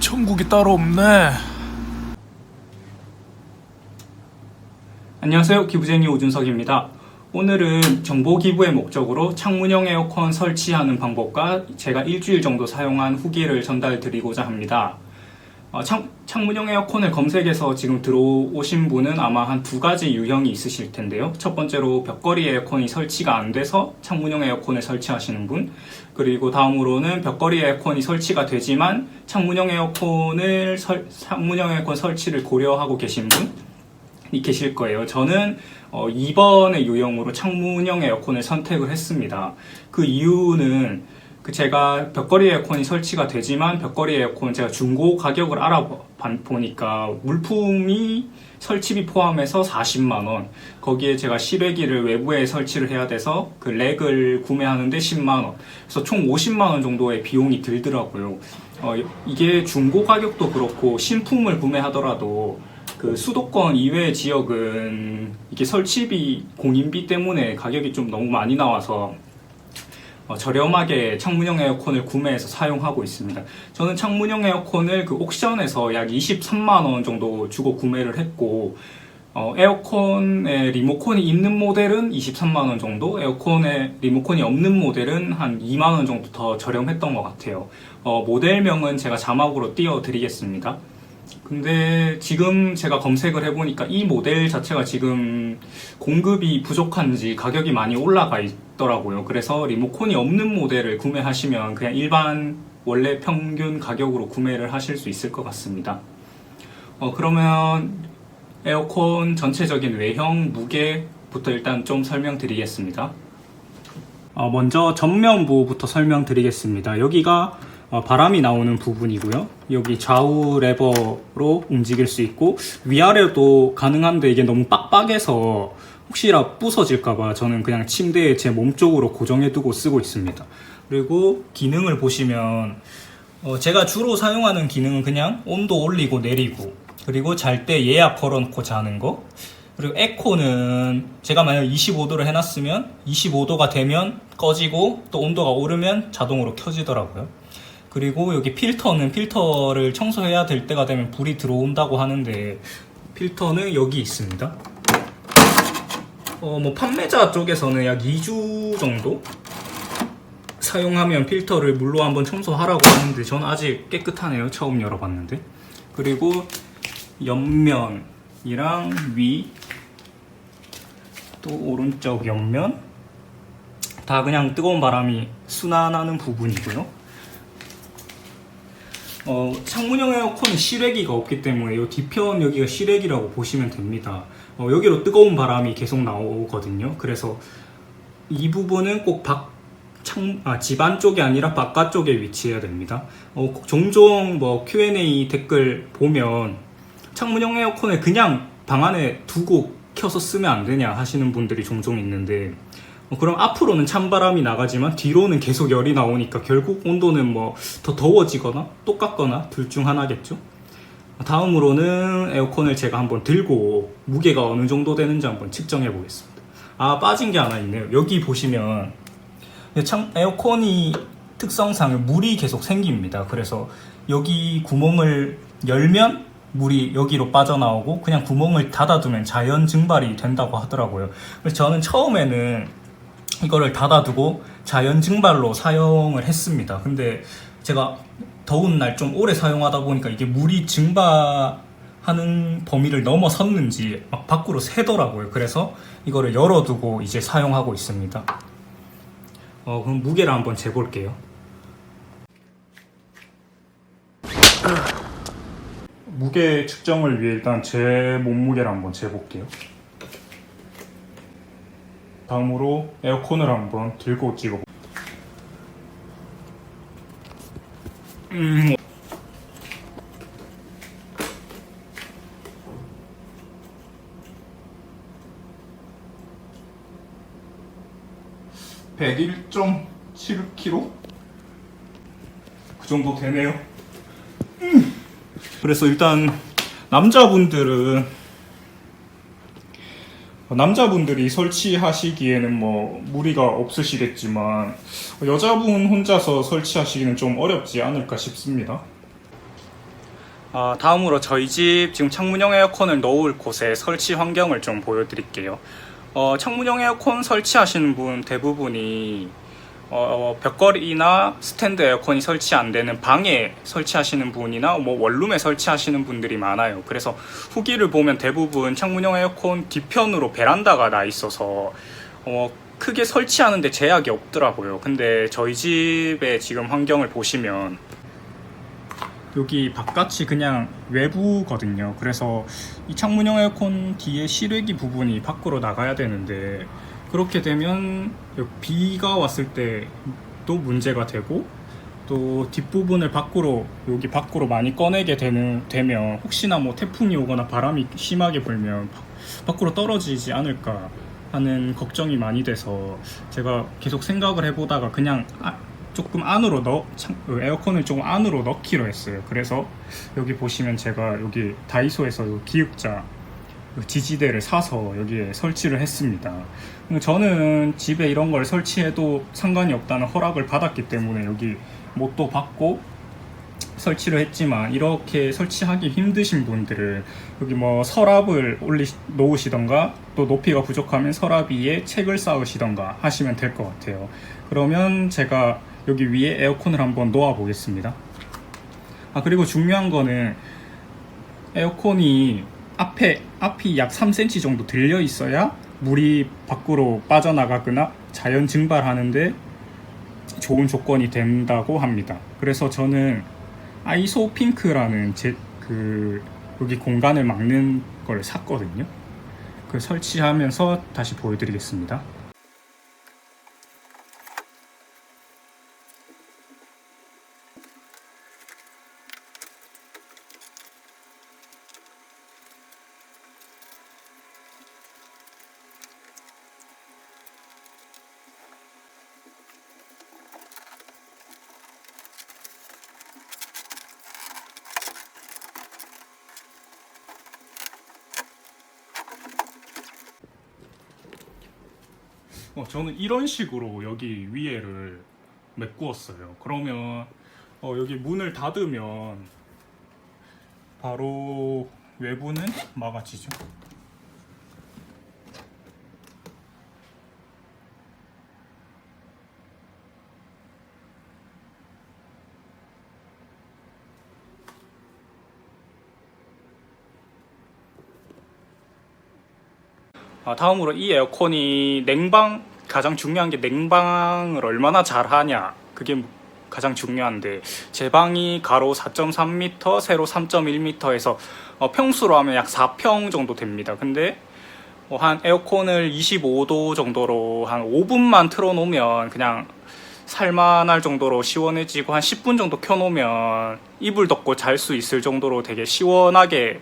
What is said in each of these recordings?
천국이 따로 없네. 안녕하세요. 기부쟁이 오준석입니다. 오늘은 정보 기부의 목적으로 창문형 에어컨 설치하는 방법과 제가 일주일 정도 사용한 후기를 전달 드리고자 합니다. 어, 창, 창문형 에어컨을 검색해서 지금 들어오신 분은 아마 한 두 가지 유형이 있으실 텐데요. 첫 번째로 벽걸이 에어컨이 설치가 안 돼서 창문형 에어컨을 설치하시는 분, 그리고 다음으로는 벽걸이 에어컨이 설치가 되지만 창문형 에어컨을 설, 창문형 에어컨 설치를 고려하고 계신 분이 계실 거예요. 저는 어, 2번의 유형으로 창문형 에어컨을 선택을 했습니다. 그 이유는 그 제가 벽걸이 에어컨이 설치가 되지만 벽걸이 에어컨 제가 중고 가격을 알아보니까 물품이 설치비 포함해서 40만 원. 거기에 제가 실외기를 외부에 설치를 해야 돼서 그 렉을 구매하는데 10만 원. 그래서 총 50만 원 정도의 비용이 들더라고요. 어, 이게 중고 가격도 그렇고 신품을 구매하더라도 그 수도권 이외의 지역은 이게 설치비 공인비 때문에 가격이 좀 너무 많이 나와서 어, 저렴하게 창문형 에어컨을 구매해서 사용하고 있습니다. 저는 창문형 에어컨을 그 옥션에서 약 23만 원 정도 주고 구매를 했고 어, 에어컨에 리모컨이 있는 모델은 23만 원 정도, 에어컨에 리모컨이 없는 모델은 한 2만 원 정도 더 저렴했던 것 같아요. 어, 모델명은 제가 자막으로 띄워드리겠습니다. 근데 지금 제가 검색을 해보니까 이 모델 자체가 지금 공급이 부족한지 가격이 많이 올라가 있 더라고요. 그래서 리모컨이 없는 모델을 구매하시면 그냥 일반 원래 평균 가격으로 구매를 하실 수 있을 것 같습니다. 어, 그러면 에어컨 전체적인 외형, 무게부터 일단 좀 설명드리겠습니다. 어, 먼저 전면부부터 설명드리겠습니다. 여기가 어, 바람이 나오는 부분이고요. 여기 좌우 레버로 움직일 수 있고 위아래도 가능한데 이게 너무 빡빡해서 혹시라 부서질까봐 저는 그냥 침대에 제 몸 쪽으로 고정해두고 쓰고 있습니다. 그리고 기능을 보시면 어, 제가 주로 사용하는 기능은 그냥 온도 올리고 내리고 그리고 잘 때 예약 걸어놓고 자는 거 그리고 에코는 제가 만약 25도를 해놨으면 25도가 되면 꺼지고 또 온도가 오르면 자동으로 켜지더라고요. 그리고 여기 필터는 필터를 청소해야 될 때가 되면 불이 들어온다고 하는데 필터는 여기 있습니다. 어, 뭐 판매자 쪽에서는 약 2주 정도 사용하면 필터를 물로 한번 청소하라고 하는데 저는 아직 깨끗하네요. 처음 열어봤는데. 그리고 옆면이랑 위, 또 오른쪽 옆면 다 그냥 뜨거운 바람이 순환하는 부분이고요. 어, 창문형 에어컨은 실외기가 없기 때문에 이 뒤편 여기가 실외기라고 보시면 됩니다. 어, 여기로 뜨거운 바람이 계속 나오거든요. 그래서 이 부분은 꼭 밖, 창, 아, 집 안 쪽이 아니라 바깥 쪽에 위치해야 됩니다. 어, 종종 뭐 Q&A 댓글 보면 창문형 에어컨을 그냥 방 안에 두고 켜서 쓰면 안 되냐 하시는 분들이 종종 있는데 어, 그럼 앞으로는 찬바람이 나가지만 뒤로는 계속 열이 나오니까 결국 온도는 뭐 더 더워지거나 똑같거나 둘 중 하나겠죠. 다음으로는 에어컨을 제가 한번 들고 무게가 어느 정도 되는지 한번 측정해 보겠습니다. 아 빠진 게 하나 있네요. 여기 보시면 창 에어컨이 특성상 물이 계속 생깁니다. 그래서 여기 구멍을 열면 물이 여기로 빠져나오고 그냥 구멍을 닫아두면 자연 증발이 된다고 하더라고요. 그래서 저는 처음에는 이거를 닫아두고 자연 증발로 사용을 했습니다. 근데 제가 더운 날 좀 오래 사용하다 보니까 이게 물이 증발하는 범위를 넘어섰는지 막 밖으로 새더라고요. 그래서 이거를 열어두고 이제 사용하고 있습니다. 어, 그럼 무게를 한번 재볼게요. 무게 측정을 위해 일단 제 몸무게를 한번 재볼게요. 다음으로 에어컨을 한번 들고 찍어. 음. (101.7kg) 그 정도 되네요. 음. 그래서 일단 남자분들은 남자분들이 설치하시기에는 뭐 무리가 없으시겠지만 여자분 혼자서 설치하시기는 좀 어렵지 않을까 싶습니다. 아, 다음으로 저희 집 지금 창문형 에어컨을 넣을 곳의 설치 환경을 좀 보여드릴게요. 어, 창문형 에어컨 설치하시는 분 대부분이 어, 벽걸이나 스탠드 에어컨이 설치 안 되는 방에 설치하시는 분이나 뭐 원룸에 설치하시는 분들이 많아요. 그래서 후기를 보면 대부분 창문형 에어컨 뒤편으로 베란다가 나 있어서 어, 크게 설치하는데 제약이 없더라고요. 근데 저희 집의 지금 환경을 보시면 여기 바깥이 그냥 외부거든요. 그래서 이 창문형 에어컨 뒤에 실외기 부분이 밖으로 나가야 되는데 그렇게 되면 비가 왔을 때도 문제가 되고 또 뒷부분을 밖으로 여기 밖으로 많이 꺼내게 되는 되면 혹시나 뭐 태풍이 오거나 바람이 심하게 불면 바- 밖으로 떨어지지 않을까 하는 걱정이 많이 돼서 제가 계속 생각을 해보다가 그냥 아- 조금 안으로 넣 창- 그 에어컨을 조금 안으로 넣기로 했어요. 그래서 여기 보시면 제가 여기 다이소에서 그 지지대를 사서 여기에 설치를 했습니다. 저는 집에 이런 걸 설치해도 상관이 없다는 허락을 받았기 때문에 여기 못도 받고 설치를 했지만 이렇게 설치하기 힘드신 분들은 여기 뭐 서랍을 올리 놓으시던가 또 높이가 부족하면 서랍 위에 책을 쌓으시던가 하시면 될 것 같아요. 그러면 제가 여기 위에 에어컨을 한번 놓아 보겠습니다. 아 그리고 중요한 거는 에어컨이 앞에 앞이 약 3cm 정도 들려 있어야 물이 밖으로 빠져나가거나 자연 증발하는데 좋은 조건이 된다고 합니다. 그래서 저는 아이소 핑크라는 제 그 여기 공간을 막는 걸 샀거든요. 그 설치하면서 다시 보여드리겠습니다. 어, 저는 이런 식으로 여기 위에를 메꾸었어요. 그러면 어, 여기 문을 닫으면 바로 외부는 막아지죠. 다음으로 이 에어컨이 냉방 가장 중요한 게 냉방을 얼마나 잘하냐 그게 가장 중요한데 제 방이 가로 4.3m, 세로 3.1m에서 어, 평수로 하면 약 4평 정도 됩니다. 근데 어, 한 에어컨을 25도 정도로 한 5분만 틀어놓으면 그냥 살만할 정도로 시원해지고 한 10분 정도 켜놓으면 이불 덮고 잘 수 있을 정도로 되게 시원하게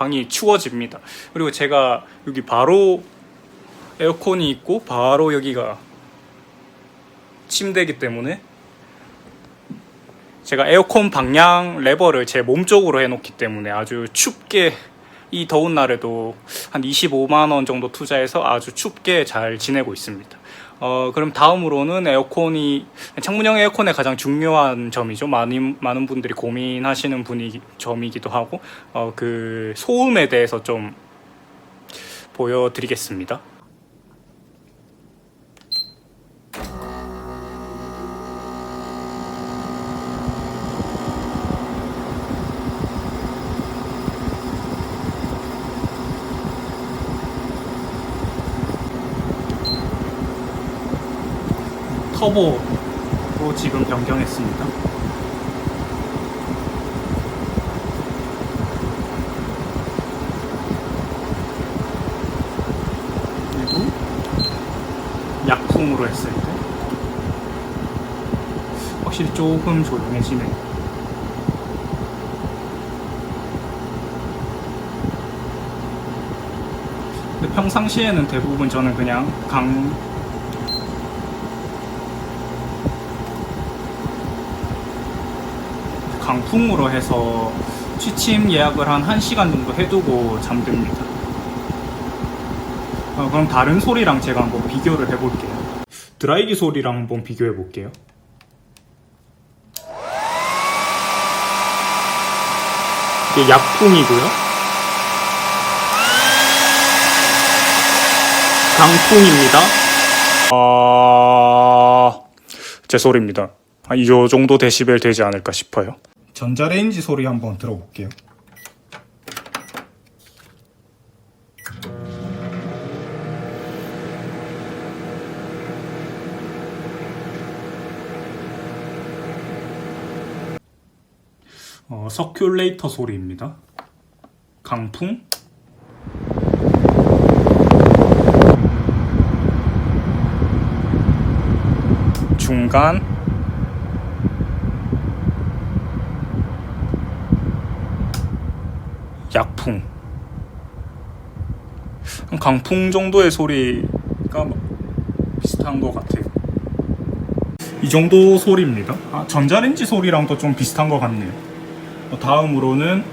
방이 추워집니다. 그리고 제가 여기 바로 에어컨이 있고 바로 여기가 침대이기 때문에 제가 에어컨 방향 레버를 제 몸 쪽으로 해놓기 때문에 아주 춥게 이 더운 날에도 한 25만 원 정도 투자해서 아주 춥게 잘 지내고 있습니다. 어 그럼 다음으로는 에어컨이 창문형 에어컨의 가장 중요한 점이죠. 많은 많은 분들이 고민하시는 분이 점이기도 하고 어 그 소음에 대해서 좀 보여드리겠습니다. 터보로 지금 변경했습니다. 그리고 약풍으로 했을 때 확실히 조금 조용해지네요. 평상시에는 대부분 저는 그냥 강 강풍으로 해서 취침 예약을 한 1시간 정도 해두고 잠듭니다. 어, 그럼 다른 소리랑 제가 한번 비교를 해볼게요. 드라이기 소리랑 한번 비교해 볼게요. 이게 약풍이고요. 강풍입니다. 아, 제 소리입니다. 한이 정도 데시벨 되지 않을까 싶어요. 전자레인지 소리 한번 들어볼게요. 어, 서큘레이터 소리입니다. 강풍. 중간. 약풍. 한 강풍 정도의 소리가 비슷한 것 같아요. 이 정도 소리입니다. 아, 전자레인지 소리랑도 좀 비슷한 것 같네요. 어, 다음으로는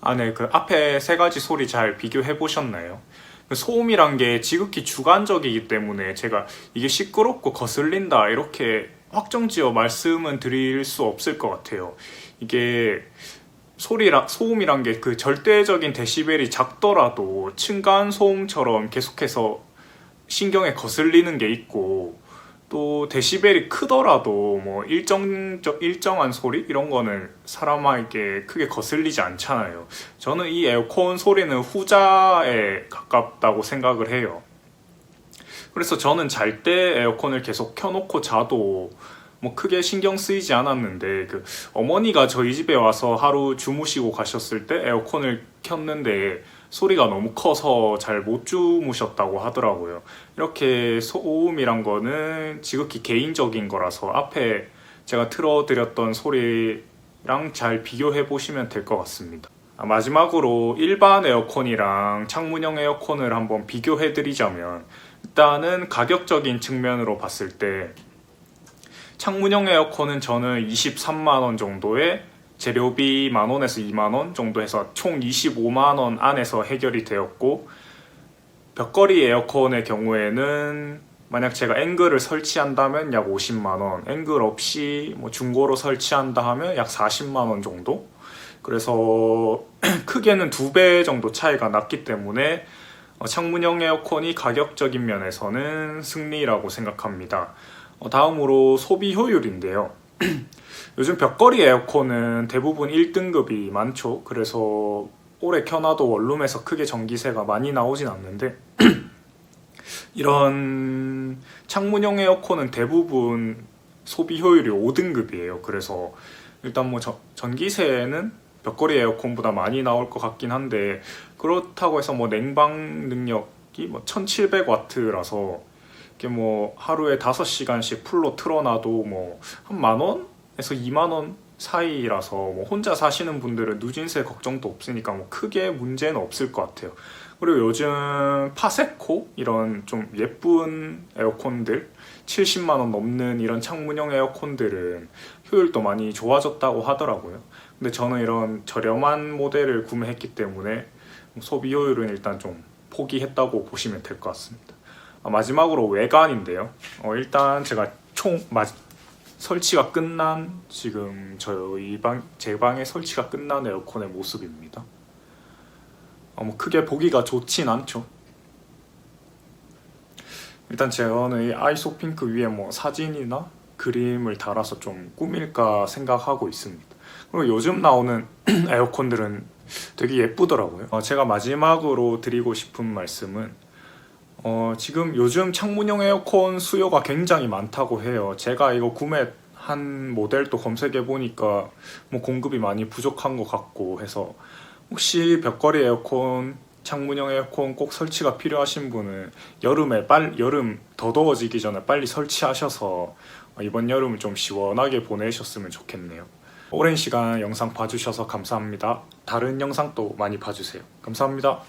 아, 네, 그 앞에 세 가지 소리 잘 비교해 보셨나요? 그 소음이란 게 지극히 주관적이기 때문에 제가 이게 시끄럽고 거슬린다 이렇게 확정지어 말씀은 드릴 수 없을 것 같아요. 이게 소리라 소음이란 게 그 절대적인 데시벨이 작더라도 층간 소음처럼 계속해서 신경에 거슬리는 게 있고 또 데시벨이 크더라도 뭐 일정 일정한 소리 이런 거는 사람에게 크게 거슬리지 않잖아요. 저는 이 에어컨 소리는 후자에 가깝다고 생각을 해요. 그래서 저는 잘 때 에어컨을 계속 켜놓고 자도 뭐 크게 신경 쓰이지 않았는데 그 어머니가 저희 집에 와서 하루 주무시고 가셨을 때 에어컨을 켰는데 소리가 너무 커서 잘 못 주무셨다고 하더라고요. 이렇게 소음이란 거는 지극히 개인적인 거라서 앞에 제가 틀어드렸던 소리랑 잘 비교해 보시면 될 것 같습니다. 아, 마지막으로 일반 에어컨이랑 창문형 에어컨을 한번 비교해 드리자면 일단은 가격적인 측면으로 봤을 때 창문형 에어컨은 저는 23만 원 정도에 재료비 만 원에서 2만 원 정도 해서 총 25만 원 안에서 해결이 되었고 벽걸이 에어컨의 경우에는 만약 제가 앵글을 설치한다면 약 50만 원, 앵글 없이 뭐 중고로 설치한다 하면 약 40만 원 정도. 그래서 크게는 두 배 정도 차이가 났기 때문에 어, 창문형 에어컨이 가격적인 면에서는 승리라고 생각합니다. 어, 다음으로 소비 효율인데요. 요즘 벽걸이 에어컨은 대부분 1등급이 많죠. 그래서 오래 켜놔도 원룸에서 크게 전기세가 많이 나오진 않는데 이런 창문형 에어컨은 대부분 소비 효율이 5등급이에요. 그래서 일단 뭐 저- 전기세는 벽걸이 에어컨보다 많이 나올 것 같긴 한데 그렇다고 해서 뭐 냉방 능력이 뭐 1700와트라서 이게 뭐 하루에 5시간씩 풀로 틀어놔도 뭐 한 만 원에서 2만 원 사이라서 뭐 혼자 사시는 분들은 누진세 걱정도 없으니까 뭐 크게 문제는 없을 것 같아요. 그리고 요즘 파세코 이런 좀 예쁜 에어컨들 70만 원 넘는 이런 창문형 에어컨들은 효율도 많이 좋아졌다고 하더라고요. 근데 저는 이런 저렴한 모델을 구매했기 때문에 소비 효율은 일단 좀 포기했다고 보시면 될 것 같습니다. 아, 마지막으로 외관인데요. 어, 일단 제가 총 마- 설치가 끝난 지금 저희 방 제 방에 설치가 끝난 에어컨의 모습입니다. 어, 뭐 크게 보기가 좋진 않죠. 일단 저는 이 아이소 핑크 위에 뭐 사진이나 그림을 달아서 좀 꾸밀까 생각하고 있습니다. 그리고 요즘 나오는 에어컨들은 되게 예쁘더라고요. 어, 제가 마지막으로 드리고 싶은 말씀은 어, 지금 요즘 창문형 에어컨 수요가 굉장히 많다고 해요. 제가 이거 구매한 모델도 검색해 보니까 뭐 공급이 많이 부족한 것 같고 해서 혹시 벽걸이 에어컨, 창문형 에어컨 꼭 설치가 필요하신 분은 여름에 빨 여름 더 더워지기 전에 빨리 설치하셔서 이번 여름을 좀 시원하게 보내셨으면 좋겠네요. 오랜 시간 영상 봐주셔서 감사합니다. 다른 영상도 많이 봐주세요. 감사합니다.